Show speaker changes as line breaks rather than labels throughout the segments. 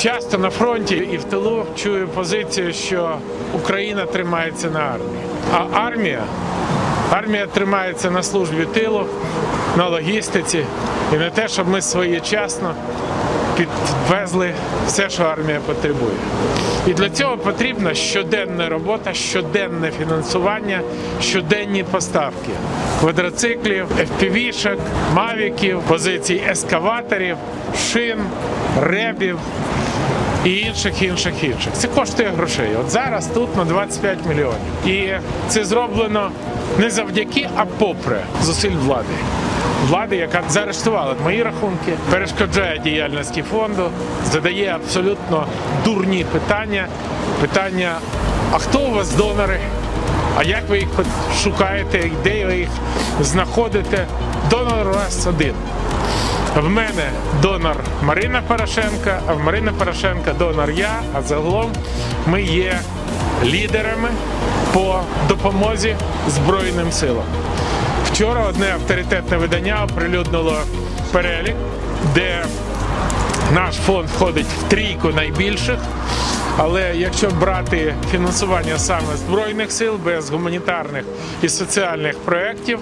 Часто на фронті і в тилу чую позицію, що Україна тримається на армії. А армія, армія тримається на службі тилу, на логістиці і на те, щоб ми своєчасно підвезли все, що армія потребує. І для цього потрібна щоденна робота, щоденне фінансування, щоденні поставки квадроциклів, FPV-шок, мавіків, позицій ескаваторів, шин, ребів і інших, інших, інших. Це коштує грошей. От зараз тут на 25 мільйонів. І це зроблено не завдяки, а попри зусиль влади. Влади, яка заарештувала мої рахунки, перешкоджає діяльності фонду, задає абсолютно дурні питання. Питання: а хто у вас донори? А як ви їх шукаєте, де ви їх знаходите? Донор у вас один. В мене донор Марина Порошенка, а в Марини Порошенка донор я. А загалом ми є лідерами по допомозі Збройним силам. Вчора одне авторитетне видання оприлюднило перелік, де наш фонд входить в трійку найбільших. Але якщо брати фінансування саме збройних сил без гуманітарних і соціальних проєктів,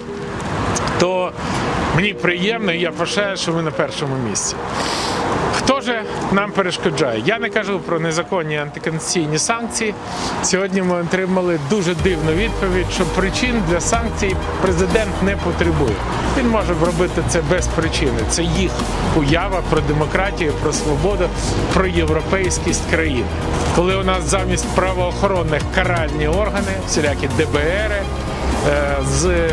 то мені приємно і я вважаю, що ми на першому місці. Же нам перешкоджає? Я не кажу про незаконні антиконституційні санкції. Сьогодні ми отримали дуже дивну відповідь, що причин для санкцій президент не потребує. Він може робити це без причини. Це їх уява про демократію, про свободу, про європейськість країни. Коли у нас замість правоохоронних каральні органи, всілякі ДБР, е, з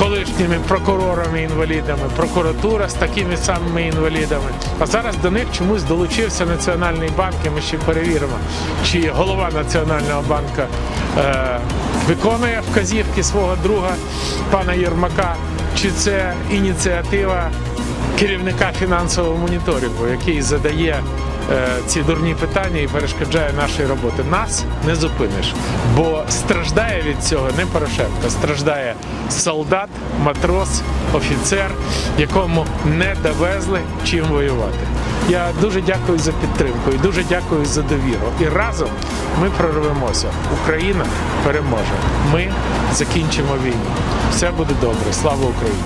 колишніми прокурорами-інвалідами, прокуратура з такими самими інвалідами. А зараз до них чомусь долучився Національний банк, і ми ще перевіримо, чи голова Національного банку е, виконує вказівки свого друга пана Єрмака, чи це ініціатива керівника фінансового моніторингу, який задає ці дурні питання і перешкоджає нашій роботі. Нас не зупиниш, бо страждає від цього не Порошенко, страждає солдат, матрос, офіцер, якому не довезли чим воювати. Я дуже дякую за підтримку і дуже дякую за довіру. І разом ми прорвемося. Україна переможе. Ми закінчимо війну. Все буде добре. Слава Україні!